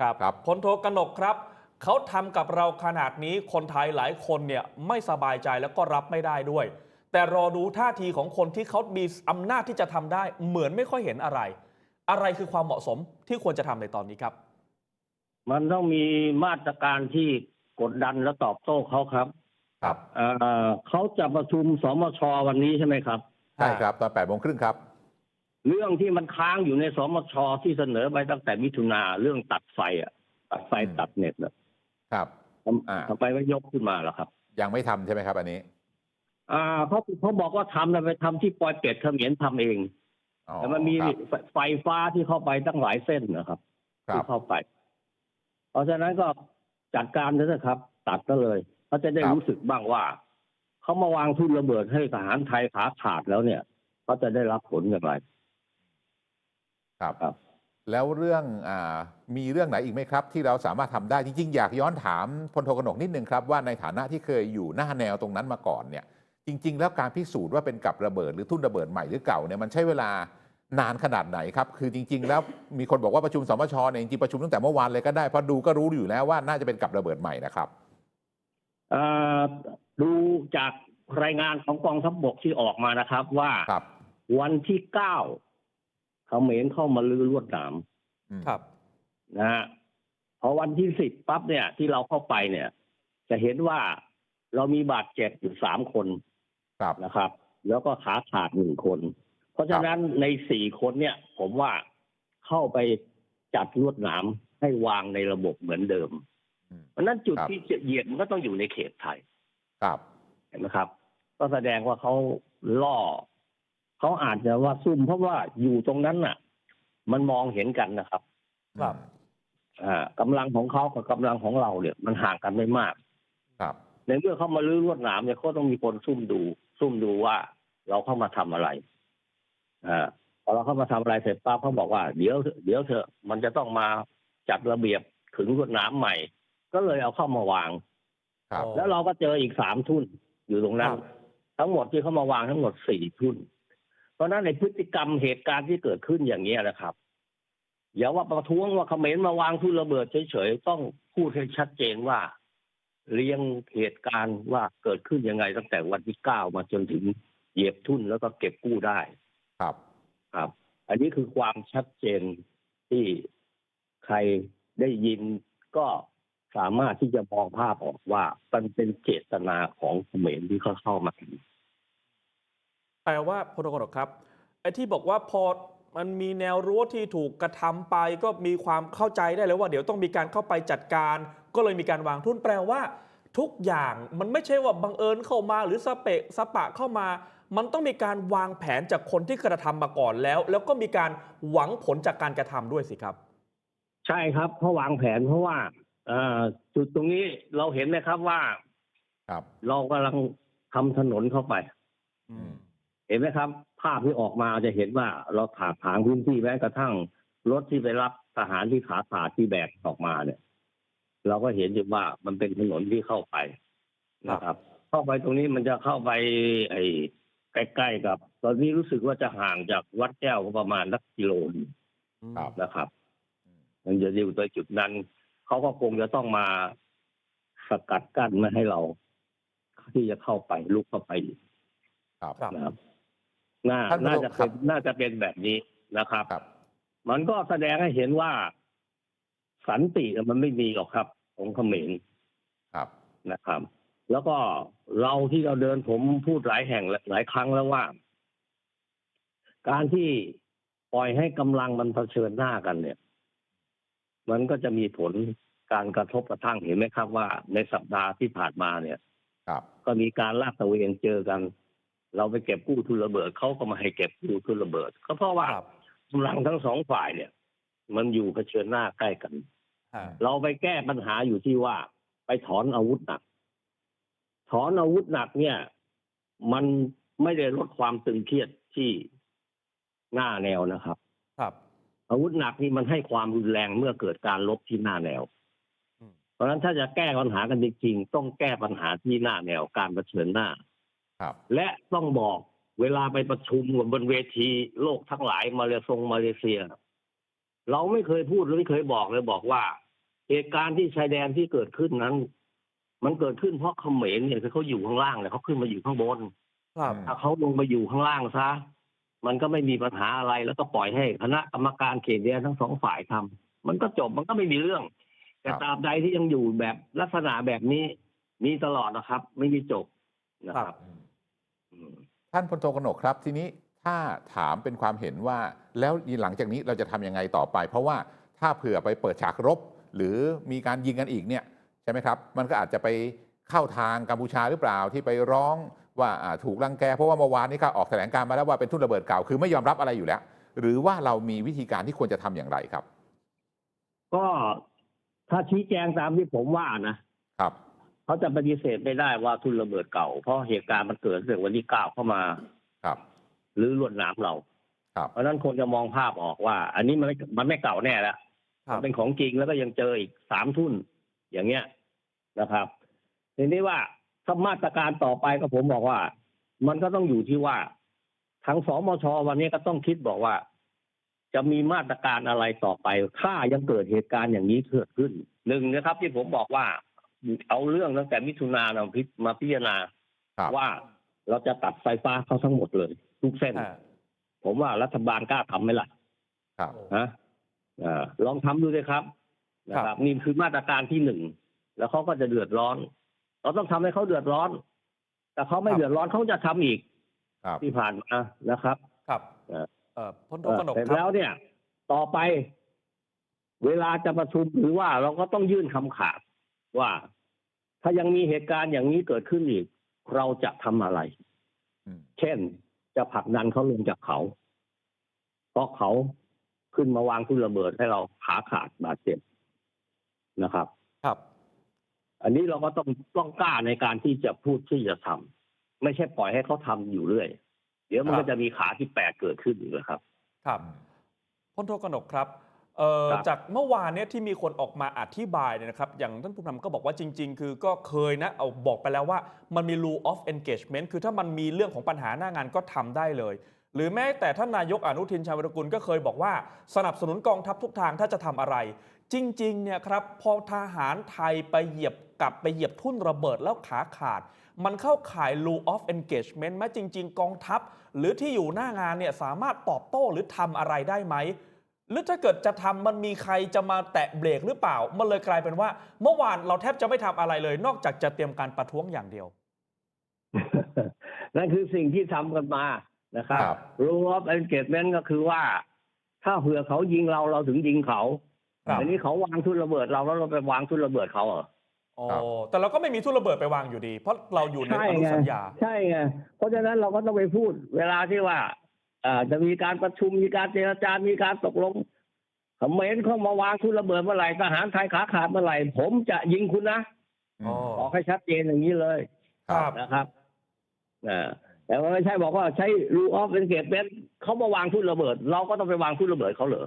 ครับครับพลโทกนกครับ เขาทำกับเราขนาดนี้คนไทยหลายคนเนี่ยไม่สบายใจแล้วก็รับไม่ได้ด้วย แต่รอดูท่าทีของคนที่เขามีอำนาจที่จะทำได้ เหมือนไม่ค่อยเห็นอะไร อะไรคือความเหมาะสมที่ควรจะทำในตอนนี้ครับ มันต้องมีมาตรการที่กดดันและตอบโต้เขาครับ ครับเอ่อเขาจะประชุมสมชวันนี้ใช่ไหมครับใช่ครับตอนแปดโมงครึ่งครับ เรื่องที่มันค้างอยู่ในสมชที่เสนอไปตั้งแต่มิถุนาเรื่องตัดไฟอะ ตัดไฟอืมตัดเน็ตอะครับทำอ่าทำไมไม่ยกขึ้นมาล่ะครับ ยังไม่ทำใช่ไหมครับ อันนี้ อ่าเขาเขาบอกว่าทำแล้วไปทำที่ปอยเป็ดเขมรทำเองอ๋อแต่มันมีครับไฟฟ้าที่เข้าไปตั้งหลายเส้นนะครับครัที่บเข้าไป เพราะฉะนั้นก็จัดการเถอะนะครับ ตัดก็เลยเขาจะได้ครับรู้สึกบ้างว่าเขามาวางทุนระเบิดให้ทหารไทยขาขาดแล้วเนี่ยเขาจะได้รับผลอย่างไร ครับ ครับ แล้วเรื่องอามีเรื่องไหนอีกไหมครับ ที่เราสามารถทำได้จริงๆ อยากย้อนถามพลโทกนกนิดนึงครับ ว่าในฐานะที่เคยอยู่หน้าแนวตรงนั้นมาก่อนเนี่ย จริง ๆ แล้วการพิสูจน์ว่าเป็นกับระเบิดหรือทุ่นระเบิดใหม่หรือเก่าเนี่ยมันใช้เวลานานขนาดไหนครับ คือจริง ๆ แล้วมีคนบอกว่าประชุมสมชเนี่ยจริงๆประชุมตั้งแต่เมื่อวานเลยก็ได้เพราะดูก็รู้อยู่แล้วว่าน่าจะเป็นกับระเบิดใหม่นะครับ เอ่อดูจากรายงานของกองทัพบกที่ออกมานะครับว่า ครับ วันที่เก้า เขมรเข้ามาลื้อลวดหนามอืมครับนะฮะพอวันที่สิบปั๊บเนี่ย ที่เราเข้าไปเนี่ย จะเห็นว่าเรามีบาดเจ็บอยู่สามคนครับนะครับ แล้วก็ขาขาดหนึ่งคน เพราะฉะนั้นในสี่คนเนี่ย ผมว่าเข้าไปจัดลวดหนามให้วางในระบบเหมือนเดิมอืมเพราะฉะนั้นจุดครับที่จะเหยียดมันก็ต้องอยู่ในเขตไทย ครับเห็นไหมครับ ก็แสดงว่าเขาล่อ เขาอาจจะว่าซุ่มเพราะว่าอยู่ตรงนั้นน่ะ มันมองเห็นกันนะครับครับอ่ากำลังของเขากับกำลังของเราเนี่ย มันห่างกันไม่มาก ครับ ในเมื่อเขามาลื้อลวดหนามเนี่ยเขาต้องมีคนซุ่มดู ซุ่มดูว่าเราเข้ามาทำอะไรอ่าพอเราเข้ามาทำอะไรเสร็จปั๊บเขาบอกว่าเดี๋ยวเดี๋ยวเถอะมันจะต้องมาจัดระเบียบขึงลวดหนามใหม่ ก็เลยเอาเข้ามาวางครับอ๋อแล้วเราก็เจออีกสามทุ่นอยู่ตรงนั้นครับทั้งหมดที่เขามาวางทั้งหมดสี่ทุ่น เพราะฉะนั้นในพฤติกรรมเหตุการณ์ที่เกิดขึ้นอย่างนี้ยนะครับ อย่าว่าประท้วงว่าเขมรมาวางทุ่นระเบิดเฉยๆต้องพูดให้ชัดเจนว่าเรียงเหตุการณ์ว่าเกิดขึ้นยังไงตั้งแต่วันที่เก้ามาจนถึงเหยียบทุ่นแล้วก็เก็บกู้ได้ ครับ ครับ อันนี้คือความชัดเจนที่ใครได้ยินก็สามารถที่จะมองภาพออกว่ามันเป็นเจตนาของเขมรที่เขาเข้ามา แปลว่าพลโทกนกครับไอ้ที่บอกว่าพอมันมีแนวรั้วที่ถูกกระทำไป ก็มีความเข้าใจได้เลยว่าเดี๋ยวต้องมีการเข้าไปจัดการ ก็เลยมีการวางทุนแปลว่า ทุกอย่างมันไม่ใช่ว่าบังเอิญเข้ามาหรือสเปะสปะเข้ามา มันต้องมีการวางแผนจากคนที่กระทำมาก่อนแล้ว แล้วก็มีการหวังผลจากการกระทำด้วยสิครับ ใช่ครับเพราะวางแผนเพราะว่าเอ่อจุดตรงนี้เราเห็นนะครับว่า ครับ เรากำลังทำถนนเข้าไป อืม เห็นไหมครับ ภาพที่ออกมาจะเห็นว่าเราถากถางพื้นที่แม้กระทั่งรถที่ไปรับทหารที่ขาขาดที่แบกออกมาเนี่ย เราก็เห็นอยู่ว่ามันเป็นถนนที่เข้าไปนะครับ เข้าไปตรงนี้มันจะเข้าไป ไอ้ใกล้ๆกับ ตอนนี้รู้สึกว่าจะห่างจากวัดแก้วก็ประมาณสักกิโลหนึ่งครับนะครับ มันจะอยู่ตรงจุดนั้นเขาก็คงจะต้องมาสกัดกั้นไม่ให้เรา ที่จะเข้าไปลุกเข้าไปอีกครับครับนะครับ น่าท่านน่าจะครัเป็บ นน่าจะเป็นแบบนี้นะครับ ครับ มันก็แสดงให้เห็นว่าสันติมันไม่มีหรอกครับ ของเขมรครับ นะครับ แล้วก็เราที่เราเดินผมพูดหลายแห่งหลายครั้งแล้วว่า การที่ปล่อยให้กำลังมันเผชิญหน้ากันเนี่ย มันก็จะมีผลการกระทบกระทั่งเห็นไหมครับว่าในสัปดาห์ที่ผ่านมาเนี่ย ครับ ก็มีการลาดตระเวนเจอกัน เราไปเก็บกู้ทุนระเบิดเขาก็มาให้เก็บกู้ทุนระเบิด ก็เพราะว่าครับกำลังทั้งสองฝ่ายเนี่ย มันอยู่เผชิญหน้าใกล้กันอ่าเราไปแก้ปัญหาอยู่ที่ว่า ไปถอนอาวุธหนัก ถอนอาวุธหนักเนี่ย มันไม่ได้ลดความตึงเครียดที่หน้าแนวนะครับ ครับ อาวุธหนักนี่มันให้ความรุนแรงเมื่อเกิดการลบที่หน้าแนวอืมเพราะฉะนั้นถ้าจะแก้ปัญหากันจริงๆต้องแก้ปัญหาที่หน้าแนวการเผชิญหน้าครับ และต้องบอกเวลาไปประชุมบนเวทีโลกทั้งหลายมาเลเซียมาเลเซีย เราไม่เคยพูดหรือไม่เคยบอกเลยบอกว่า เหตุการณ์ที่ชายแดนที่เกิดขึ้นนั้น มันเกิดขึ้นเพราะเขมรเนี่ยคือเขาอยู่ข้างล่างเนี่ยเขาขึ้นมาอยู่ข้างบนครับถ้าเขาลงมาอยู่ข้างล่างซะมันก็ไม่มีปัญหาอะไรแล้วก็ปล่อยให้คณะกรรมการเขตแดนทั้งสองฝ่ายทำมันก็จบมันก็ไม่มีเรื่อง แต่ครับตราบใดที่ยังอยู่แบบลักษณะแบบนี้มีตลอดนะครับ ไม่มีจบนะครับอืม ท่านพลโทกนกครับ ทีนี้ถ้าถามเป็นความเห็นว่าแล้วหลังจากนี้เราจะทำยังไงต่อไป เพราะว่าถ้าเผื่อไปเปิดฉากรบ หรือมีการยิงกันอีกเนี่ยใช่ไหมครับ มันก็อาจจะไปเข้าทางกัมพูชาหรือเปล่าที่ไปร้องว่าอ่าถูกรังแก เพราะว่าเมื่อวานนี้ก็ออกแถลงการณ์มาแล้วว่าเป็นทุ่นระเบิดเก่าคือไม่ยอมรับอะไรอยู่แล้ว หรือว่าเรามีวิธีการที่ควรจะทำอย่างไรครับ ก็ถ้าชี้แจงตามที่ผมว่านะครับ เขาจะปฏิเสธไม่ได้ว่าทุนระเบิดเก่า เพราะเหตุการณ์มันเกิดตั้งแต่วันที่เก้าเข้ามาครับหรือลวดหนามเราครับเพราะฉะนั้นคนจะมองภาพออกว่า อันนี้มันไม่มันไม่เก่าแน่แล้วครับเป็นของจริงแล้วก็ยังเจออีกสามทุ่นอย่างเงี้ยนะครับทีนี้ว่าถ้ามาตรการต่อไปก็ผมบอกว่า มันก็ต้องอยู่ที่ว่าทางสมชวันนี้ก็ต้องคิดบอกว่า จะมีมาตรการอะไรต่อไป ถ้ายังเกิดเหตุการณ์อย่างนี้เกิดขึ้นหนึ่งนะครับ ที่ผมบอกว่า เอาเรื่องตั้งแต่มิถุนาเราพิมาพิจารณาครับว่าเราจะตัดไฟฟ้าเขาทั้งหมดเลยทุกเส้นอ่าผมว่ารัฐบาลกล้าทำไหมล่ะครับนะอ่าลองทำดูเลยครับนะคครัรับบนี่คือมาตรการที่หนึ่งแล้วเขาก็จะเดือดร้อน เราต้องทำให้เขาเดือดร้อน แต่เขาไม่ครับเดือดร้อนเขาจะทำอีกครับที่ผ่านมานะครับ ครับเออเอ่อพลโทเอ่อกนกเสร็จครัแล้วบเนี่ย ต่อไป เวลาจะประชุมหรือว่าเราก็ต้องยื่นคำขาด ว่าถ้ายังมีเหตุการณ์อย่างนี้เกิดขึ้นอีก เราจะทำอะไรอืมเช่นจะผลักดันเขาลงจากเขา เพราะเขาขึ้นมาวางทุ่นระเบิดให้เราขาขาดบาดเจ็บนะครับ ครับ อันนี้เราก็ต้องต้องกล้าในการที่จะพูดที่จะทำไม่ใช่ปล่อยให้เขาทำอยู่เรื่อยเดี๋ยวมันครัก็บจะมีขาที่แปลกเกิดขึ้นอีกแล้วครับ ครับพลโทกนกครับ เอ่อครับ จากเมื่อวานเนี่ยที่มีคนออกมาอธิบายเนี่ยนะครับ อย่างท่านผู้นำก็บอกว่าจริง ๆ คือก็เคยนะเอาบอกไปแล้วว่ามันมี rule of engagement คือถ้ามันมีเรื่องของปัญหาหน้างานก็ทำได้เลย หรือแม้แต่ท่านนายกอนุทินชาญวิรกุลก็เคยบอกว่าสนับสนุนกองทัพทุกทางถ้าจะทำอะไร จริงๆเนี่ยครับพอทหารไทยไปเหยียบกลับไปเหยียบทุ่นระเบิดแล้วขาขาด มันเข้าข่าย rule of engagement ไหมจริง ๆ กองทัพ หรือที่อยู่หน้างานเนี่ยสามารถตอบโต้หรือทำอะไรได้ไหม หรือถ้าเกิดจะทำมันมีใครจะมาแตะเบรกหรือเปล่า มันเลยกลายเป็นว่า เมื่อวานเราแทบจะไม่ทำอะไรเลย นอกจากจะเตรียมการประท้วงอย่างเดียว นั่นคือสิ่งที่ทำกันมานะครับครับ rule of engagement ก็คือว่า ถ้าเผื่อเขายิงเราเราถึงยิงเขาครับอันนี้เขาวางทุนระเบิดเราแล้วเราไปวางทุนระเบิดเขาเหรออ๋อครับแต่เราก็ไม่มีทุ่นระเบิดไปวางอยู่ดี เพราะเราอยู่ในใช่อนุไงสัญญา ใช่ไงเพราะฉะนั้นเราก็ต้องไปพูด เวลาที่ว่าเอ่อ จะมีการประชุมมีการเจรจามีการตกลงเขมรเข้ามาวางทุนระเบิดเมื่อไหร่ทหารไทยขาขาดเมื่อไหร่ผมจะยิงคุณนะอ๋อบอกให้ชัดเจนอย่างนี้เลยครับนะครับอ่าแต่ว่าไม่ใช่บอกว่าใช้ rule of engagement เขามาวางทุนระเบิด เราก็ต้องไปวางทุนระเบิดเขาเหรอ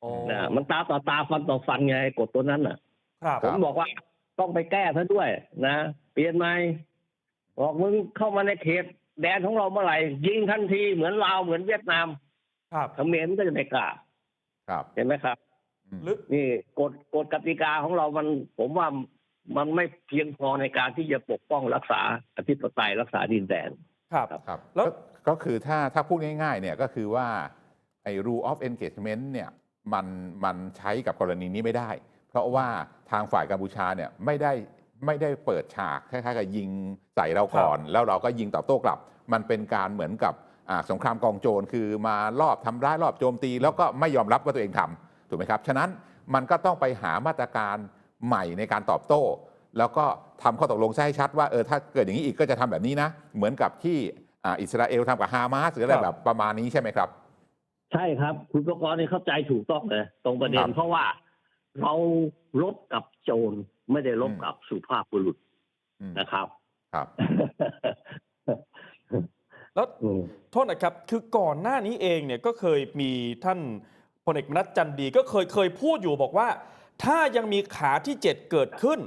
โอ้นะมันตาต่อตาฟันต่อฟันไงกฎตัวนั้นน่ะครับผมบอกว่าต้องไปแก้ซะด้วย นะเปลี่ยนใหม่บอกมึงเข้ามาในเขต แดนของเราเมื่อไหร่ยิงทันทีเหมือนลาวเหมือนเวียดนามครับเขมรก็จะไม่กล้าครับเห็นไหมครับอืมหรือนี่กฎกฎกติกาของเรามัน ผมว่ามันไม่เพียงพอในการที่จะปกป้องรักษาอธิปไตยรักษาดินแดนครับครับแล้วก็ก็คือถ้าถ้าพูดง่ายๆเนี่ยก็คือว่าไอ้ rule of engagement เนี่ยมันมันใช้กับกรณีนี้ไม่ได้ เพราะว่าทางฝ่ายกัมพูชาเนี่ยไม่ได้ ไม่ได้เปิดฉากคล้ายๆกับยิงใส่เราก่อน แล้วเราก็ยิงตอบโต้กลับ มันเป็นการเหมือนกับอ่าสงครามกองโจรคือมารอบทำร้ายรอบโจมตี แล้วก็ไม่ยอมรับว่าตัวเองทำถูกไหมครับฉะนั้นมันก็ต้องไปหามาตรการใหม่ในการตอบโต้ แล้วก็ทำข้อตกลงซะให้ชัดว่าเออถ้าเกิดอย่างนี้อีกก็จะทำแบบนี้นะ เหมือนกับที่อ่าอิสราเอลทำกับฮามาสหรืออะไรครับแบบประมาณนี้ใช่ไหมครับ ใช่ครับ คุณประกรณ์นี่เข้าใจถูกต้องเลยตรงประเด็ครันบเพราะว่า เราลบกับโจรไม่ได้ลบอืมกับสุภาพบุรุษอืมนะครับ ครับ แล้วอืมโทษนะครับ คือก่อนหน้านี้เองเนี่ยก็เคยมีท่านพลเอกมนัสจันดีก็เคยเคยพูดอยู่บอกว่า ถ้ายังมีขาที่7เกิดขึ้น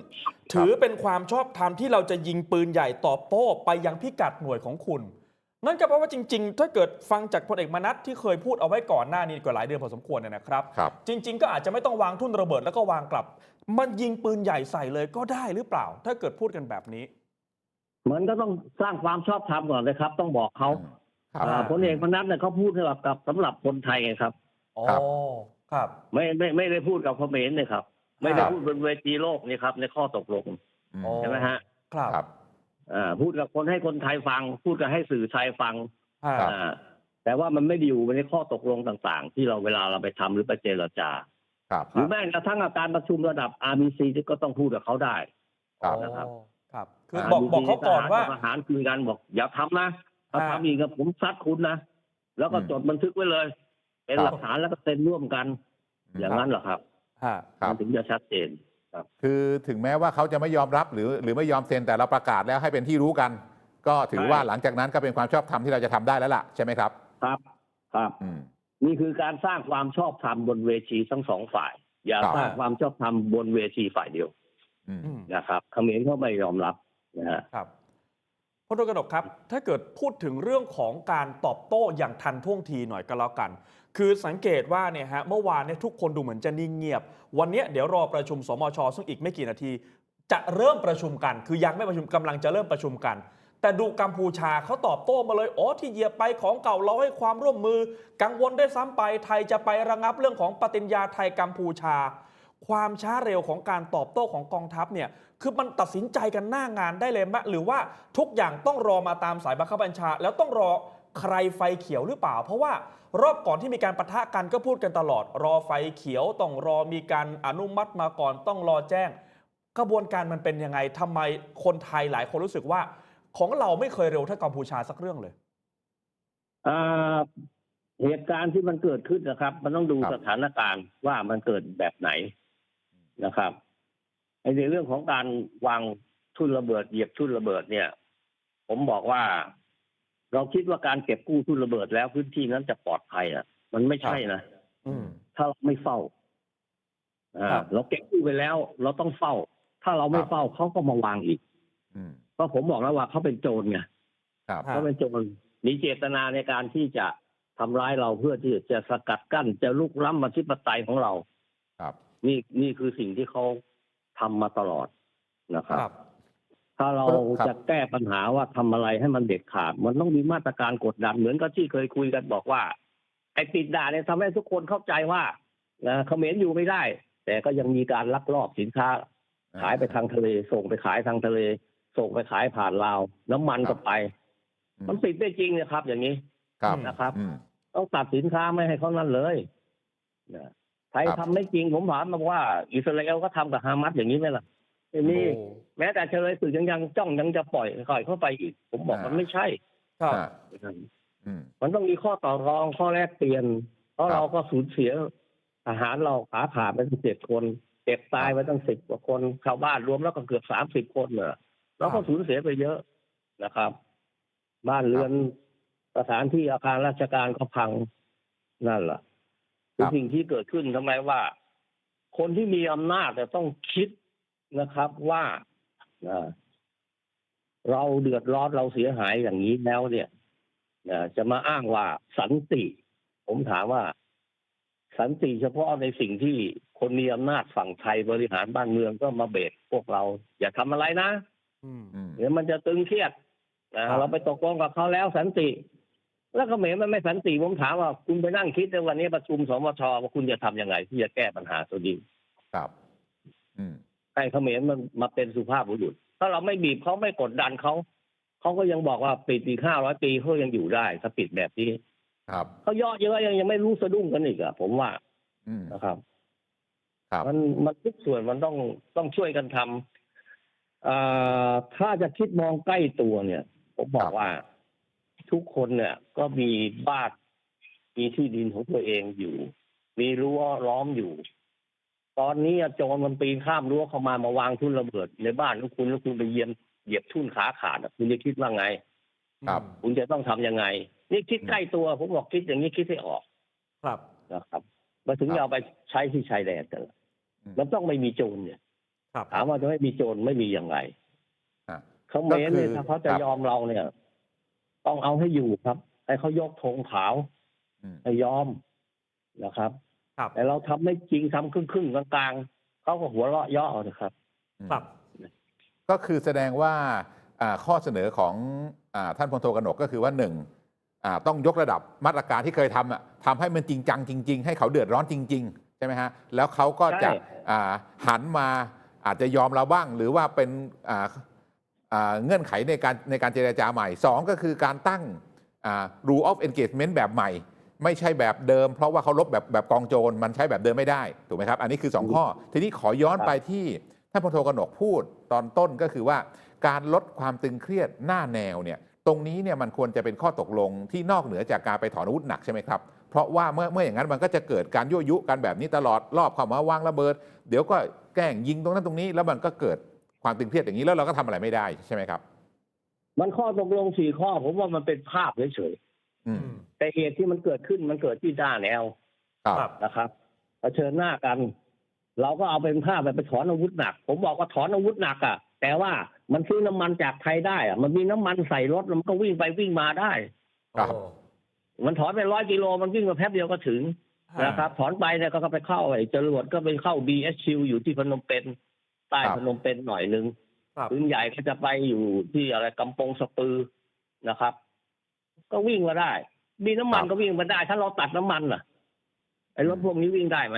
ถือเป็นความชอบธรรมที่เราจะยิงปืนใหญ่ตอบโต้ไปยังพิกัดหน่วยของคุณ นั่นก็แปลว่าจริง ๆ ถ้าเกิดฟังจากพลเอกมนัทที่เคยพูดเอาไว้ก่อนหน้านี้กว่าหลายเดือนพอสมควรเนี่ยนะครับ ครับ จริง ๆ ก็อาจจะไม่ต้องวางทุ่นระเบิดแล้วก็วางกลับ มันยิงปืนใหญ่ใส่เลยก็ได้หรือเปล่า ถ้าเกิดพูดกันแบบนี้มันก็ต้องสร้างความชอบธรรมก่อนเลยครับ ต้องบอกเขาครับ อ่าพลเอกมนัสเนี่ยเขาพูดสำหรับกับสำหรับคนไทยไงครับ อ๋อ ครับ ครับ ไม่ไม่ไม่ได้พูดกับเขมรเนี่ยครับ ไม่ได้ครับ พูดบนเวทีโลกนี่ครับในข้อตกลงอืมอ๋อใช่ไหมฮะ ครับ ครับ อ่าพูดกับคนให้คนไทยฟัง พูดกับให้สื่อไทยฟังฮะครับ อ่าแต่ว่ามันไม่ได้อยู่ในข้อตกลงต่างๆ ที่เราเวลาเราไปทำหรือไปเจรจา ครับ หรือแม้กระทั่งการประชุมระดับ RBC ที่ก็ต้องพูดกับเขาได้ ครับ นะครับ อ๋อครับคือบอกบอกเขาก่อนว่า ทหารคุยกันบอก อย่าทำนะถ้าอ่า ทำอีกกับผมซัดคุณนะ แล้วก็อืมจดบันทึกไว้เลย เป็นครับหลักฐานแล้วก็เซ็นร่วมกันอืมอย่างนั้นเหรอครับ ฮะ ครับ มันถึงจะชัดเจน คือถึงแม้ว่าเขาจะไม่ยอมรับหรือหรือไม่ยอมเซ็นแต่เราประกาศแล้วให้เป็นที่รู้กัน ก็ถือว่าใช่หลังจากนั้นก็เป็นความชอบธรรมที่เราจะทำได้แล้วล่ะใช่ไหมครับ ครับครับอืมนี่คือการสร้างความชอบธรรมบนเวทีทั้งสองฝ่าย อย่าครับสร้างความชอบธรรมบนเวทีฝ่ายเดียวอืมอืมนะครับเขมรเขาไม่ยอมรับนะฮะครับพลตรีกนกครับ ถ้าเกิดพูดถึงเรื่องของการตอบโต้อย่างทันท่วงทีหน่อยก็แล้วกัน คือสังเกตว่าเนี่ยฮะเมื่อวานเนี่ยทุกคนดูเหมือนจะนิ่งเงียบ วันนี้เดี๋ยวรอประชุมสมชซึ่งอีกไม่กี่นาที จะเริ่มประชุมกัน คือยังไม่ประชุมกำลังจะเริ่มประชุมกัน แต่ดูกัมพูชาเขาตอบโต้มาเลยอ๋อที่เหยียบไปของเก่าเราให้ความร่วมมือ กังวลได้ซ้ำไปไทยจะไประงับเรื่องของปฏิญญาไทยกัมพูชา ความช้าเร็วของการตอบโต้ของกองทัพเนี่ยคือมันตัดสินใจกันหน้างานได้เลยมะหรือว่าทุกอย่างต้องรอมาตามสายบังคับบัญชา แล้วต้องรอ ใครไฟเขียวหรือเปล่า เพราะว่ารอบก่อนที่มีการประทะกันก็พูดกันตลอด รอไฟเขียวต้องรอมีการอนุมัติมาก่อนต้องรอแจ้ง กระบวนการมันเป็นยังไงทำไมคนไทยหลายคนรู้สึกว่า ของเราไม่เคยเร็วเท่ากัมพูชาสักเรื่องเลยอ่าเหตุการณ์ที่มันเกิดขึ้นนะครับ มันต้องดูครับสถานการณ์ว่ามันเกิดแบบไหนนะครับไอ้ในเรื่องของการวางทุนระเบิดเหยียบทุนระเบิดเนี่ย ผมบอกว่า เราคิดว่าการเก็บกู้ทุนระเบิดแล้วพื้นที่นั้นจะปลอดภัยอะ มันไม่ใช่นะอืมถ้าเราไม่เฝ้าอ่าครับเราเก็บกู้ไปแล้ว เราต้องเฝ้า ถ้าเราไม่ครับเฝ้าเขาก็มาวางอีกอืมก็ผมบอกแล้วว่าเขาเป็นโจรไงครับฮะเขาเป็นโจรมีเจตนาในการที่จะทำร้ายเราเพื่อที่จะสกัดกั้น จะลุกล้ำมาธิปไตยของเรา ครับ นี่นี่คือสิ่งที่เขาทำมาตลอดนะครับครับ ถ้าเราครับจะแก้ปัญหาว่าทำอะไรให้มันเด็ดขาด มันต้องมีมาตรการกดดันเหมือนกับที่เคยคุยกันบอกว่า ไอ้ปิดด่านเนี่ยทำให้ทุกคนเข้าใจว่านะเขมรอยู่ไม่ได้ แต่ก็ยังมีการลักลอบสินค้า ขายไปทางทะเล ส่งไปขายทางทะเล ส่งไปขายผ่านลาว น้ำมันก็ไปอืมมันปิดได้จริงนะครับ อย่างนี้ครับนะครับอืมต้องตัดสินค้าไม่ให้เขานั่นเลยนะไทยครับทำไม่จริงผมถามมาว่า อิสราเอลก็ทำกับฮามาสอย่างนี้ไหมล่ะ ไม่มีโอ้ แม้แต่เฉลยสึกยังยังจ้องยังจะปล่อยปล่อยเข้าไปอีก ผมบอกมันไม่ใช่ ครับ อ่าอืม มันต้องมีข้อต่อรองข้อแลกเปลี่ยน เพราะครับ เราก็สูญเสียทหารเราขาขาดไปตั้งเจ็ดคนเจ็บตายไปตั้งสิบกว่าคนชาวบ้านรวมแล้วก็เกือบสามสิบคนเนอะเราก็สูญเสียไปเยอะนะครับ บ้านเรือนสถานที่อาคารราชการก็พังนั่นแหละครัคือบสิ่งที่เกิดขึ้นทำไมว่า คนที่มีอำนาจจะต้องคิด นะครับว่าอ่าเราเดือดร้อนเราเสียหายอย่างนี้แล้วเนี่ยนะจะมาอ้างว่าสันติ ผมถามว่า สันติเฉพาะในสิ่งที่คนมีอำนาจฝั่งไทยบริหารบ้านเมืองก็มาเบรกพวกเรา อย่าทำอะไรนะอืมอืมเดี๋ยวมันจะตึงเครียดนะครับเราไปตกลงกับเขาแล้วสันติ แล้วเขมรมันไม่สันติผมถามว่าคุณไปนั่งคิดในวันนี้ประชุมสมชว่าคุณจะทำยังไงที่จะแก้ปัญหาตัวนี้ครับ อืม ให้เขมรมันมาเป็นสุภาพบุรุษ ถ้าเราไม่บีบเขาไม่กดดันเขาเขาก็ยังบอกว่าปิดอีกห้าร้อยปีเขายังอยู่ได้ถ้าปิดแบบนี้ ครับเขาย่อเยอะยังยังไม่รู้สะดุ้งกันอีกอะผมว่าอืมนะครับครับมันมันทุกส่วนมันต้องต้องช่วยกันทำอ่าถ้าจะคิดมองใกล้ตัวเนี่ย ผมบอครักบว่า ทุกคนเนี่ย ก็มีบ้านมีที่ดินของตัวเองอยู่ มีรั้วล้อมอยู่ ตอนนี้โจรมันปีนข้ามรั้วเข้ามามาวางทุ่นระเบิด ในบ้านของคุณแล้วคุณไปเยียมเหยียบทุ่นขาขาดอะคุณจะคิดว่าไง ครับ คุณจะต้องทำยังไง นี่คิดใกล้ตัวผมบอกคิดอย่างนี้คิดให้ออก ครับนะครับมาถึงครับจะเอาไปใช้ที่ชายแดนกันอืมมันต้องไม่มีโจรเนี่ยครับถามว่าจะไม่มีโจรไม่มีอย่างไรอะเขาเมนเนี่ยก็คือถ้าเขาจะครับยอมเราเนี่ย ต้องเอาให้อยู่ครับให้เขายกธงขาวอืมให้ยอมนะครับ ครับ แต่เราทำไม่จริงทำครึ่งครึ่งๆกลางๆเขาก็หัวเราะเย่อนะครับ ครับ ก็คือแสดงว่าอ่าข้อเสนอของอาท่านพลโทกนกก็คือว่าหนึ่งอ่าต้องยกระดับมาตรการที่เคยทำอะทำให้มันจริงจังจริง ๆ ให้เขาเดือดร้อนจริง ๆ ใช่ไหมฮะ แล้วเขาก็จะใช่ อ่าหันมาอาจจะยอมเราบ้าง หรือว่าเป็นอ่าอ่าเงื่อนไขในการในการเจรจาใหม่สองก็คือการตั้งอ่า rule of engagement แบบใหม่ ไม่ใช่แบบเดิม เพราะว่าเขาลบแบบแบบกองโจรมันใช้แบบเดิมไม่ได้ถูกไหมครับ อันนี้คือ 2 ข้อ ทีนี้ขอย้อนไปที่ท่านพลโทกนกพูดตอนต้นก็คือว่า การลดความตึงเครียดหน้าแนวเนี่ยตรงนี้เนี่ยมันควรจะเป็นข้อตกลงที่นอกเหนือจากการไปถอนอาวุธหนักใช่ไหมครับ เพราะว่าเมื่อเมื่ออย่างนั้นมันก็จะเกิดการยั่วยุกันแบบนี้ตลอดรอบเข้ามาวางระเบิด เดี๋ยวก็แกล้งยิงตรงนั้นตรงนี้ แล้วมันก็เกิดความตึงเครียดอย่างนี้แล้วเราก็ทำอะไรไม่ได้ใช่ไหมครับ มันข้อตกลงสี่ข้อผมว่ามันเป็นภาพเฉยอืมๆ แต่เหตุที่มันเกิดขึ้นมันเกิดที่ด้านแนวครับครับนะครับเผชิญหน้ากัน เราก็เอาเป็นภาพไปถอนอาวุธหนัก ผมบอกว่าถอนอาวุธหนักอะ แต่ว่ามันซื้อน้ำมันจากไทยได้อะ มันมีน้ำมันใส่รถแล้วมันก็วิ่งไปวิ่งมาได้ครับโอ้มันถอนไปร้อยกิโลมันวิ่งมาแป๊บเดียวก็ถึงนะครับ ถอนไปเนี่ยก็ไปเข้าไอ้จรวดก็ไปเข้า BSQ อยู่ที่พนมเปญใต้ครับพนมเปญหน่อยหนึ่งครับปืนใหญ่ก็จะไปอยู่ที่อะไรกำปงสปือนะครับ ก็วิ่งมาได้ มีน้ำมันก็วิ่งมาได้ ถ้าเราตัดน้ำมันล่ะไอ้รถพวกนี้วิ่งได้ไหม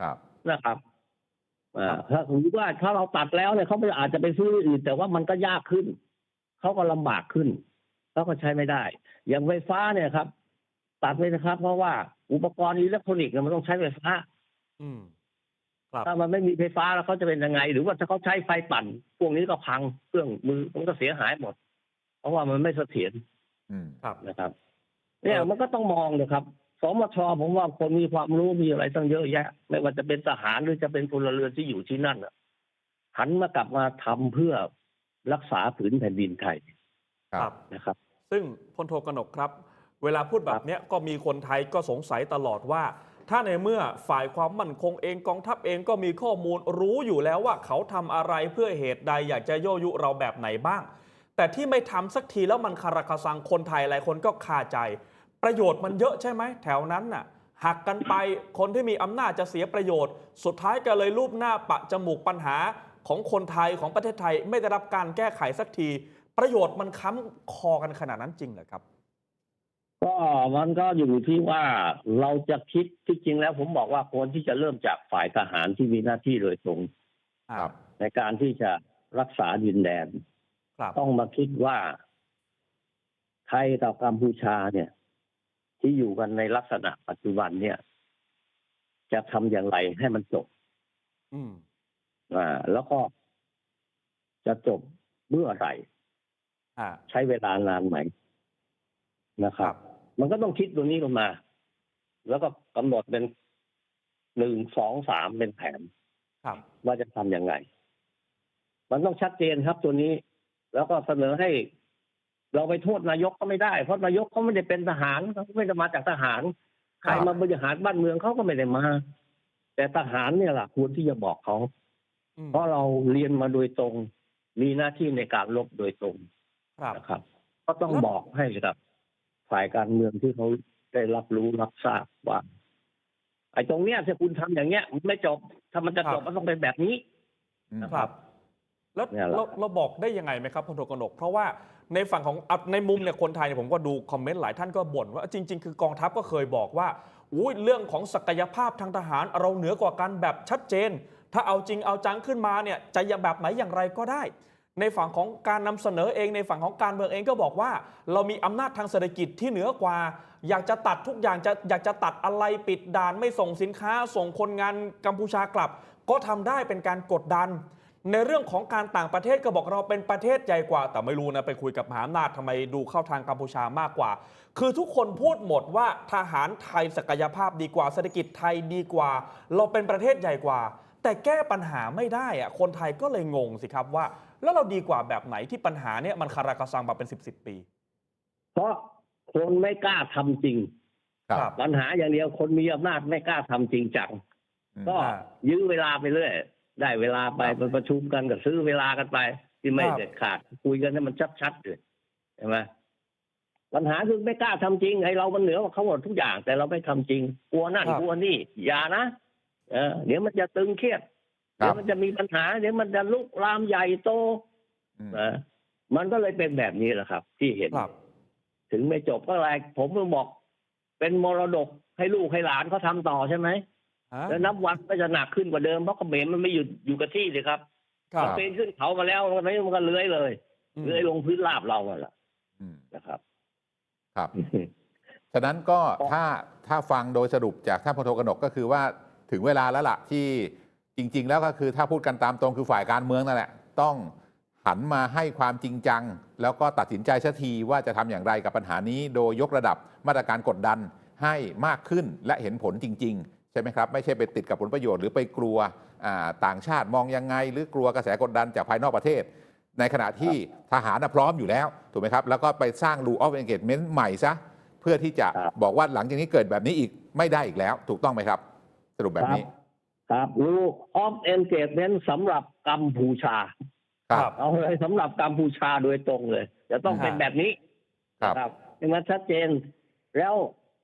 ครับนะครับอ่าถ้าสมมติว่าถ้าเราตัดแล้วเนี่ยเขาอาจจะไปซื้ออื่น แต่ว่ามันก็ยากขึ้นเขาก็ลำบากขึ้นเขาก็ใช้ไม่ได้ อย่างไฟฟ้าเนี่ยครับ ตัดเลยนะครับ เพราะว่าอุปกรณ์อิเล็กทรอนิกส์เนี่ยมันต้องใช้ไฟฟ้า อืมครับถ้ามันไม่มีไฟฟ้าแล้วเขาจะเป็นยังไง หรือว่าถ้าเขาใช้ไฟปั่น พวกนี้ก็พังเครื่องมือมันก็เสียหายหมด เพราะว่ามันไม่เสถียรอืม ครับนะครับ เนี่ยเออมันก็ต้องมองเลยครับสมชผมว่าคนมีความรู้มีอะไรตั้งเยอะแยะ ไม่ว่าจะเป็นทหารหรือจะเป็นพลเรือนที่อยู่ที่นั่นน่ะหันมากลับมาทำเพื่อรักษาผืนแผ่นดินไทยครับนะครับ ซึ่งพลโทกนกครับ เวลาพูดแบบเนี้ยก็มีคนไทยก็สงสัยตลอดว่า ถ้าในเมื่อฝ่ายความมั่นคงเองกองทัพเองก็มีข้อมูลรู้อยู่แล้วว่าเขาทำอะไรเพื่อเหตุใดอยากจะโยยุเราแบบไหนบ้าง แต่ที่ไม่ทำสักทีแล้วมันคาราคาซังคนไทยหลายคนก็คาใจ ประโยชน์มันเยอะใช่ไหมแถวนั้นน่ะหักกันไปคนที่มีอำนาจจะเสียประโยชน์ สุดท้ายก็เลยรูปหน้าปะจมูกปัญหาของคนไทยของประเทศไทยไม่ได้รับการแก้ไขสักที ประโยชน์มันค้ำคอกันขนาดนั้นจริงเหรอครับ ก็มันก็อยู่ที่ว่าเราจะคิดที่จริงแล้ว ผมบอกว่าควรที่จะเริ่มจากฝ่ายทหารที่มีหน้าที่โดยตรงครับในการที่จะรักษาดินแดนครับ ต้องมาคิดว่าไทยกับกัมพูชาเนี่ย ที่อยู่กันในลักษณะปัจจุบันเนี่ย จะทำอย่างไรให้มันจบ อืมอ่า แล้วก็จะจบเมื่อไหร่อ่าใช้เวลานานไหมนะคครัรับบมันก็ต้องคิดตรงนี้ลงมา แล้วก็กำหนดเป็นหนึ่งสองสามเป็นแผนครับว่าจะทำยังไงมันต้องชัดเจนครับตัวนี้ แล้วก็เสนอให้เราไปโทษนายกก็ไม่ได้ เพราะนายกเขาไม่ได้เป็นทหารเขาไม่ได้มาจากทหาร ใครครับมาบริหารบ้านเมืองเขาก็ไม่ได้มา แต่ทหารเนี่ยแหละควรที่จะบอกเขาอืมเพราะเราเรียนมาโดยตรง มีหน้าที่ในการลบโดยตรงครับนะครับ ก็ต้องแล้วบอกให้กับฝ่ายการเมืองที่เขาได้รับรู้รับทราบว่าไอ้ตรงเนี้ยถ้าคุณทำอย่างเงี้ย มันไม่จบ ถ้ามันจะจบมันต้องเป็นแบบนี้อืมครับ แล้วเนี่ยแหละเราเราบอกได้ยังไงไหมครับพลโทกนก เพราะว่าในฝั่งของอะในมุมเนี่ยคนไทยเนี่ยผมก็ดูคอมเมนต์หลายท่านก็บ่นว่าจริง ๆ คือกองทัพก็เคยบอกว่าอุ้ยเรื่องของศักยภาพทางทหารเราเหนือกว่ากันแบบชัดเจน ถ้าเอาจริงเอาจังขึ้นมาเนี่ยจะอย่างแบบไหนอย่างไรก็ได้ ในฝั่งของการนำเสนอเองในฝั่งของการเมืองเองก็บอกว่า เรามีอำนาจทางเศรษฐกิจที่เหนือกว่า อยากจะตัดทุกอย่างจะอยากจะตัดอะไรปิดด่านไม่ส่งสินค้า ส่งคนงานกัมพูชากลับ ก็ทำได้เป็นการกดดัน ในเรื่องของการต่างประเทศก็บอกเราเป็นประเทศใหญ่กว่า แต่ไม่รู้นะไปคุยกับมหาอำนาจทำไมดูเข้าทางกัมพูชามากกว่า คือทุกคนพูดหมดว่าทหารไทยศักยภาพดีกว่าเศรษฐกิจไทยดีกว่า เราเป็นประเทศใหญ่กว่า แต่แก้ปัญหาไม่ได้อะคนไทยก็เลยงงสิครับว่า แล้วเราดีกว่าแบบไหนที่ปัญหาเนี่ยมันคาราคาซังมาเป็น10บสปี เพราะคนไม่กล้าทำจริงครับปัญหาอย่างเดียวคนมีอำนาจไม่กล้าทำจริงจังอืมก็อ่ายื้อเวลาไปเรื่อย ได้เวลาไปครับไปประชุมกันก็ซื้อเวลากันไป ที่ไม่ครับเด็ดขาด คุยกันให้มันชัดๆเลยใช่ไหมปัญหาคือไม่กล้าทำจริงไอ้เรามันเหนือกว่าเขาหมดทุกอย่าง แต่เราไม่ทำจริง กลัวนั่นครับกลัวนี่อย่านะเออเดี๋ยวมันจะตึงเครียดครัเดี๋ยบวมันจะมีปัญหา เดี๋ยวมันจะลุกลามใหญ่โตอืมนะมันก็เลยเป็นแบบนี้แหละครับ ที่เห็นครับถึงไม่จบก็อะไรผมก็บอก เป็นมรดกให้ลูกให้หลานเขาทำต่อใช่ไหมฮะ แล้วนับวันก็จะหนักขึ้นกว่าเดิมเพราะเขมรมันไม่อยู่อยู่กับที่เลยครับครับมันเป็นขึ้นเขามาแล้วมันไม่มันก็เลื้อยเลยอืมเลื้อยลงพื้นราบเราอะล่ะอืมนะครับ ครับฉะนั้นก็ถ้าถ้าฟังโดยสรุปจากท่านพลโทกนกก็คือว่าถึงเวลาแล้วล่ะที่จริง ๆ แล้วก็คือถ้าพูดกันตามตรงคือฝ่ายการเมืองนั่นแหละ ต้องหันมาให้ความจริงจัง แล้วก็ตัดสินใจสักทีว่าจะทำอย่างไรกับปัญหานี้ โดยยกระดับมาตรการกดดันให้มากขึ้นและเห็นผลจริงๆใช่ไหมครับไม่ใช่ไปติดกับผลประโยชน์หรือไปกลัวอ่าต่างชาติมองยังไง หรือกลัวกระแสกดดันจากภายนอกประเทศ ในขณะที่ทหารน่ะพร้อมอยู่แล้วถูกไหมครับ แล้วก็ไปสร้าง rule of engagement ใหม่ซะเพื่อที่จะครับบอกว่าหลังจากนี้เกิดแบบนี้อีกไม่ได้อีกแล้ว ถูกต้องไหมครับ สรุปแบบนี้ ครับรู้ออฟเอนเกจเมนสำหรับกัมพูชา ครับเอาเลยสำหรับกัมพูชาโดยตรงเลย จะต้องเป็นฮะแบบนี้ ครับนะครับให้มันชัดเจน แล้ว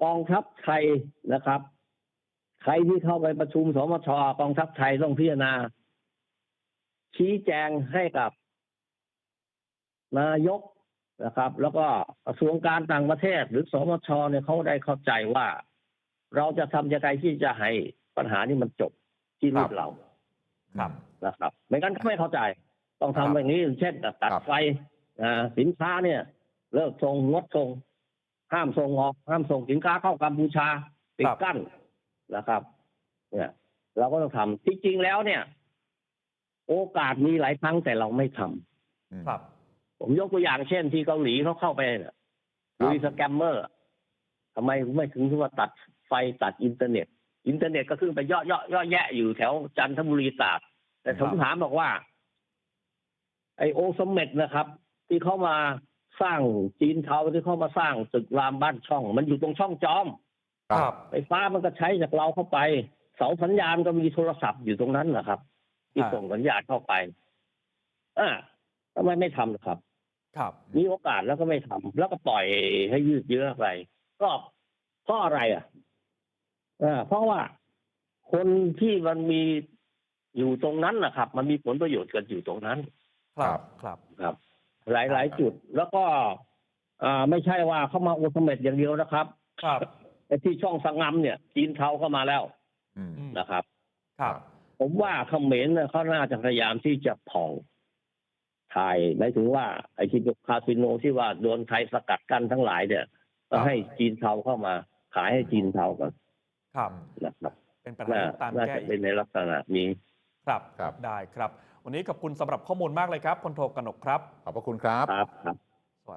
กองทัพไทยนะครับ ใครที่เข้าไปประชุมสมชกองทัพไทยต้องพิจารณา ชี้แจงให้กับ นายกนะครับ แล้วก็กระทรวงการต่างประเทศ หรือสมชเนี่ยเขาได้เข้าใจว่า เราจะทำยังไงที่จะให้ปัญหานี้มันจบที่ลูครักบเราครับนะครับไม่งั้นก็ไม่เข้าใจ ต้องครัทำบแบบนี้ เช่นตัดครับไฟอ่าสินค้าเนี่ย เลิกส่งงดส่งห้ามส่งออก ห้ามส่งสินค้าเข้ากัมพูชาปิดครับกั้น นะครับ เนี่ย เราก็ต้องทำที่จริงแล้วเนี่ย โอกาสมีหลายครั้งแต่เราไม่ทำอืมครับ ผมยกตัวอย่างเช่น ที่เกาหลีเขาเข้าไปเนี่ยครับลุยสแกมเมอร์ทำไมไม่ถึงที่ว่าตัดไฟตัดอินเทอร์เน็ต อินเทอร์เน็ตก็ขึ้นไปเย่อๆย่อแยะอยู่แถวจันทบุรีตราดแต่ผมครับถามบอกว่า ไอโอสมเม็ดนะครับ ที่เขามาสร้างจีนเทาที่เขามาสร้างตึกรามบ้านช่อง มันอยู่ตรงช่องจอม ครับ ไฟฟ้ามันก็ใช้จากเราเข้าไป เสาสัญญาณก็มีโทรศัพท์อยู่ตรงนั้นนะครับ ที่อ่าส่งสัญญาณเข้าไปอ่าทำไมไม่ทำล่ะครับ ครับ มีโอกาสแล้วก็ไม่ทำแล้วก็ปล่อยให้ยืดเยื้อไป ก็เพราะอะไรอะอ่าเพราะว่าคนที่มันมีอยู่ตรงนั้นนะครับ มันมีผลประโยชน์กันอยู่ตรงนั้น ครับครับ ครับ หลายหลายจุดแล้วก็อ่าไม่ใช่ว่าเข้ามาโอสเมดอย่างเดียวนะครับ ครับไอ้ ที่ช่องสังงำเนี่ยจีนเทาเข้ามาแล้วอืมอืมนะครับ ครับ ผมว่าเขมรเนี่ยเขาน่าจะพยายามที่จะผ่องถ่ายหมายถึงว่าไอ้ที่คาสิโนที่ว่าโดนไทยสกัดกั้นทั้งหลายเนี่ยก็ให้จีนเทาเข้ามา ขายให้จีนเทากันครับนะครับเป็นปัญหาน่าที่ตามน่าแก้จะอีเป็นกในลักษณะนี้ครับครับได้ครับ วันนี้ขอบคุณสำหรับข้อมูลมากเลยครับพลโทกนกครับ ขอบพระคุณครับครับครับ